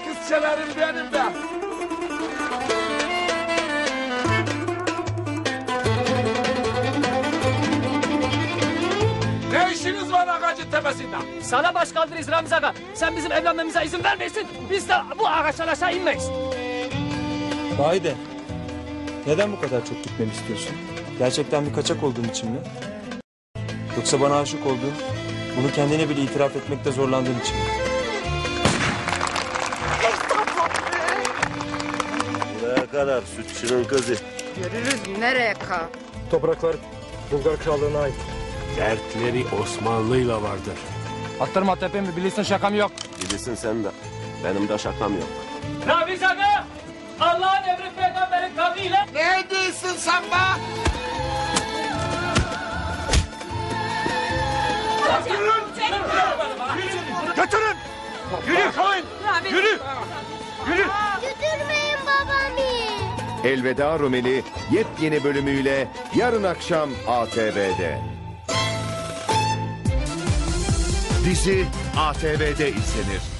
bahçelerim benim de. Ne işiniz var ağacın tepesinde? Sana baş kaldırırız Ramiz Aga. Sen bizim evlenmemize izin vermeyesin. Biz de bu ağaçtan aşağı inmeyiz. Vahide. Neden bu kadar çok gitmemi istiyorsun? Gerçekten bir kaçak olduğum için mi? Yoksa bana aşık olduğun, bunu kendine bile itiraf etmekte zorlandığın için mi? Kadar sütçünün kızı. Görürüz nereye ka. Topraklar Bulgar Krallığı'na ait. Dertleri Osmanlı'yla vardır. Attırma tepemi bilirsin şakam yok. Bilirsin sen de. Benim de şakam yok. Ramiz Aga! Allah'ın emri peygamberin kavliyle Ne diyorsun sen be? Götürün! Yürü koyun! Yürü! Yürü! Elveda Rumeli yepyeni bölümüyle yarın akşam ATV'de. Dizi ATV'de izlenir.